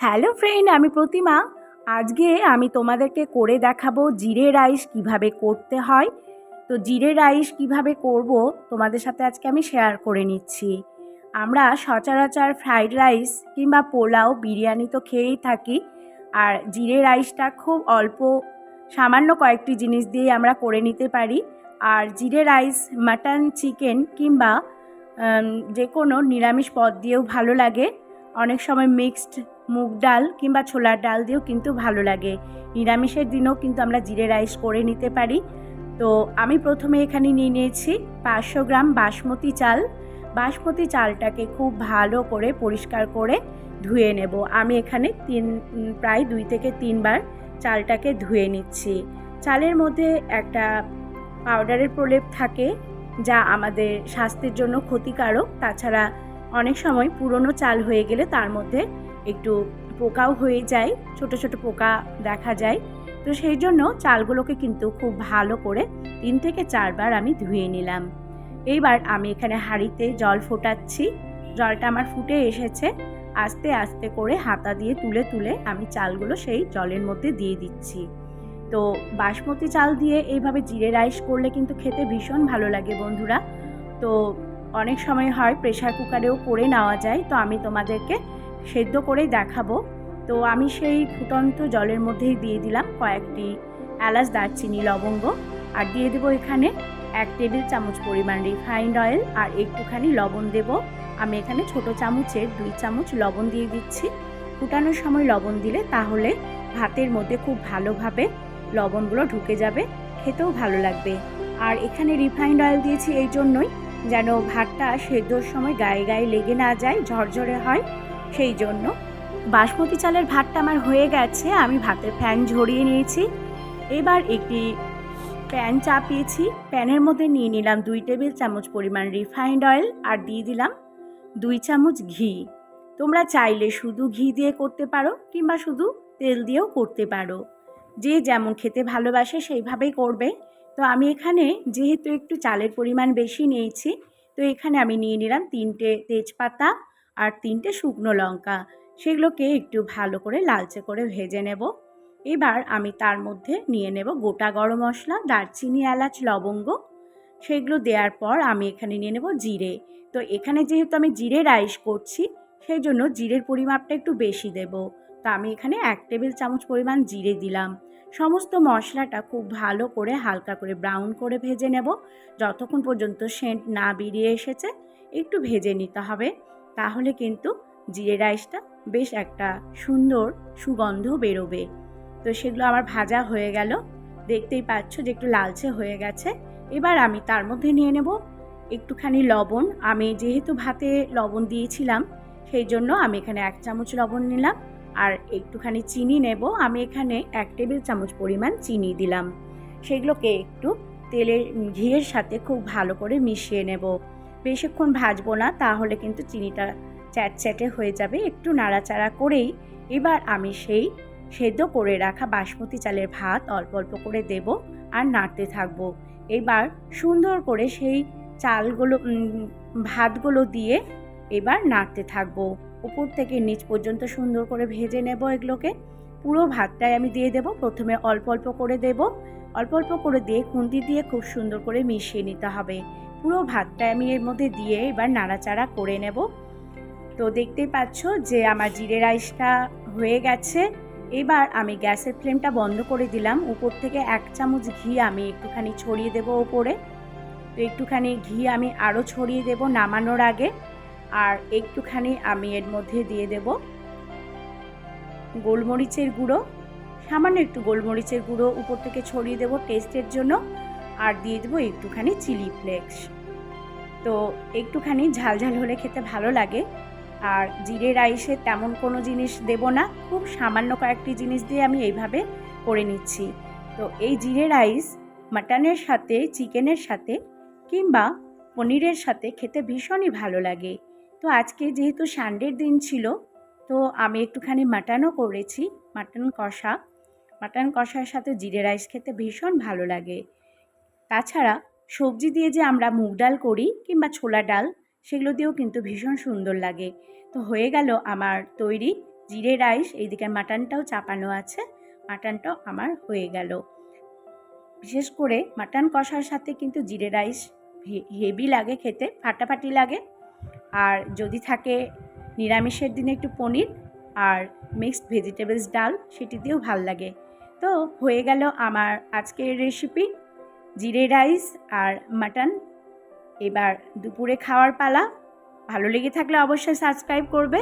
Hello friend, আমি প্রতিমা। আজকে আমি তোমাদেরকে করে দেখাবো জিরে রাইস কীভাবে করতে হয়। তো জিরে রাইস কীভাবে করব তোমাদের সাথে আজকে আমি শেয়ার করে নিচ্ছি। আমরা সচরাচর ফ্রাইড রাইস কিংবা পোলাও বিরিয়ানি তো খেয়েই থাকি। আর জিরে রাইসটা খুব অল্প, সামান্য কয়েকটি জিনিস দিয়ে আমরা করে নিতে পারি। আর জিরে রাইস, মাটন, চিকেন কিংবা যে কোনো নিরামিষ পদ দিয়েও ভালো লাগে। অনেক সময় মিক্সড মুগ ডাল কিংবা ছোলার ডাল দিয়েও কিন্তু ভালো লাগে। নিরামিষের দিনও কিন্তু আমরা জিরে রাইস করে নিতে পারি। তো আমি প্রথমে এখানে নিয়ে নিয়েছি পাঁচশো গ্রাম বাসমতি চাল। বাসমতি চালটাকে খুব ভালো করে পরিষ্কার করে ধুয়ে নেব। আমি এখানে তিন প্রায় দুই থেকে তিনবার চালটাকে ধুয়ে নিচ্ছি। চালের মধ্যে একটা পাউডারের প্রলেপ থাকে যা আমাদের স্বাস্থ্যের জন্য ক্ষতিকারক। তাছাড়া অনেক সময় পুরনো চাল হয়ে গেলে তার মধ্যে একটু পোকাও হয়ে যায়, ছোট ছোট পোকা দেখা যায়। তো সেই জন্য চালগুলোকে কিন্তু খুব ভালো করে তিন থেকে চারবার আমি ধুয়ে নিলাম। এইবার আমি এখানে হাঁড়িতে জল ফোটাচ্ছি। জলটা আমার ফুটে এসেছে। আস্তে আস্তে করে হাতা দিয়ে তুলে তুলে আমি চালগুলো সেই জলের মধ্যে দিয়ে দিচ্ছি। তো বাসমতি চাল দিয়ে এইভাবে জিরে রাইস করলে কিন্তু খেতে ভীষণ ভালো লাগে বন্ধুরা। তো অনেক সময় হয় প্রেশার কুকারেও করে নেওয়া যায়। তো আমি তোমাদেরকে সেদ্ধ করেই দেখাবো। তো আমি সেই ফুটন্ত জলের মধ্যেই দিয়ে দিলাম কয়েকটি এলাচ, দারচিনি, লবঙ্গ আর দিয়ে দেবো এখানে এক টেবিল চামচ পরিমাণ রিফাইন্ড অয়েল আর একটুখানি লবণ দেব। আমি এখানে ছোট চামচের দুই চামচ লবণ দিয়ে দিচ্ছি। ফুটানোর সময় লবণ দিলে তাহলে ভাতের মধ্যে খুব ভালোভাবে লবণগুলো ঢুকে যাবে, খেতেও ভালো লাগবে। আর এখানে রিফাইন্ড অয়েল দিয়েছি এই জন্যই যেন ভাতটা সেদ্ধর সময় গায়ে গায়ে লেগে না যায়, ঝরঝরে হয়। সেই জন্য। বাসমতি চালের ভাতটা আমার হয়ে গেছে, আমি ভাতের ফ্যান ঝরিয়ে নিয়েছি। এবার একটি প্যান চাপিয়েছি, প্যানের মধ্যে নিয়ে নিলাম দুই টেবিল চামচ পরিমাণ রিফাইন্ড অয়েল আর দিয়ে দিলাম দুই চামচ ঘি। তোমরা চাইলে শুধু ঘি দিয়ে করতে পারো কিংবা শুধু তেল দিয়েও করতে পারো। যে যেমন খেতে ভালোবাসে সেইভাবেই করবে। তো আমি এখানে যেহেতু একটু চালের পরিমাণ বেশি নিয়েছি, তো এখানে আমি নিয়ে নিলাম তিনটে তেজপাতা আর তিনটে শুকনো লঙ্কা, সেগুলোকে একটু ভালো করে লালচে করে ভেজে নেব। এবার আমি তার মধ্যে নিয়ে নেব গোটা গরম মশলা, দারচিনি, এলাচ, লবঙ্গ। সেগুলো দেওয়ার পর আমি এখানে নিয়ে নেব জিরে। তো এখানে যেহেতু আমি জিরে রাইস করছি সেই জন্য জিরের পরিমাপটা একটু বেশি দেব। তো আমি এখানে এক টেবিল চামচ পরিমাণ জিরে দিলাম। সমস্ত মশলাটা খুব ভালো করে হালকা করে ব্রাউন করে ভেজে নেব। যতক্ষণ পর্যন্ত সেন্ট না বেরিয়ে এসেছে, একটু ভেজে নিতে হবে। তাহলে কিন্তু জিরে রাইসটা বেশ একটা সুন্দর সুগন্ধ বেরোবে। তো সেগুলো আমার ভাজা হয়ে গেল। দেখতেই পাচ্ছ যে একটু লালচে হয়ে গেছে। এবার আমি তার মধ্যে নিয়ে নেব একটুখানি লবণ। আমি যেহেতু ভাতে লবণ দিয়েছিলাম, সেই জন্য আমি এখানে এক চামচ লবণ নিলাম। আর একটুখানি চিনি নেব। আমি এখানে এক টেবিল চামচ পরিমাণ চিনি দিলাম। সেগুলোকে একটু তেলের ঘিয়ের সাথে খুব ভালো করে মিশিয়ে নেব। বেশিক্ষণ ভাজবো না, তাহলে কিন্তু চিনিটা চ্যাটচ্যাটে হয়ে যাবে। একটু নাড়াচাড়া করেই এবার আমি সেই সেদ্ধ করে রাখা বাসমতি চালের ভাত অল্প অল্প করে দেব আর নাড়তে থাকব। এবার সুন্দর করে সেই চালগুলো ভাতগুলো দিয়ে এবার নাড়তে থাকব। উপর থেকে নিচ পর্যন্ত সুন্দর করে ভেজে নেব এগুলোকে। পুরো ভাতটাই আমি দিয়ে দেব। প্রথমে অল্প অল্প করে দেব। অল্প অল্প করে দিয়ে খুন্তি দিয়ে খুব সুন্দর করে মিশিয়ে নিতে হবে। পুরো ভাতটাই আমি এর মধ্যে দিয়ে এবার নাড়াচাড়া করে নেব। তো দেখতেই পাচ্ছ যে আমার জিরে রাইসটা হয়ে গেছে। এবার আমি গ্যাসের ফ্লেমটা বন্ধ করে দিলাম। উপর থেকে এক চামচ ঘি আমি একটুখানি ছড়িয়ে দেব ওপরে। তো একটুখানি ঘি আমি আরও ছড়িয়ে দেব নামানোর আগে। আর একটুখানি আমি এর মধ্যে দিয়ে দেব। গোলমরিচের গুঁড়ো, সামান্য একটু গোলমরিচের গুঁড়ো উপর থেকে ছড়িয়ে দেব টেস্টের জন্য, আর দিয়ে দেবো একটুখানি চিলি ফ্লেক্স। তো একটুখানি ঝালঝাল হলে খেতে ভালো লাগে, আর জিরে রাইসে তেমন কোনো জিনিস দেব না, খুব সামান্য কয়েকটি জিনিস দিয়ে আমি এইভাবে করে নিচ্ছি। তো এই জিরে রাইস, মাটনের সাথে, চিকেনের সাথে, কিংবা পনিরের সাথে খেতে ভীষণই ভালো লাগে। তো আজকে যেহেতু সানডের দিন ছিল তো আমি একটুখানি মাটনও করেছি, মাটন কষা। মাটন কষার সাথে জিরে রাইস খেতে ভীষণ ভালো লাগে। তাছাড়া সবজি দিয়ে যে আমরা মুগ ডাল করি কিংবা ছোলা ডাল, সেগুলো দিয়েও কিন্তু ভীষণ সুন্দর লাগে। তো হয়ে গেল আমার তৈরি জিরে রাইস, এইদিকে মাটনটাও চাপানো আছে, মাটনটাও আমার হয়ে গেল। বিশেষ করে মাটন কষার সাথে কিন্তু জিরে রাইস হেভি লাগে খেতে, ফাটাফাটি লাগে। আর যদি থাকে নিরামিষের দিনে একটু পনির আর মিক্সড ভেজিটেবলস ডাল, সেটি দিয়েও ভালো লাগে। তো হয়ে গেল আমার আজকের রেসিপি জিরে রাইস আর মাটন এবার দুপুরে খাওয়ার পালা। ভালো লেগে থাকলে অবশ্যই সাবস্ক্রাইব করবে।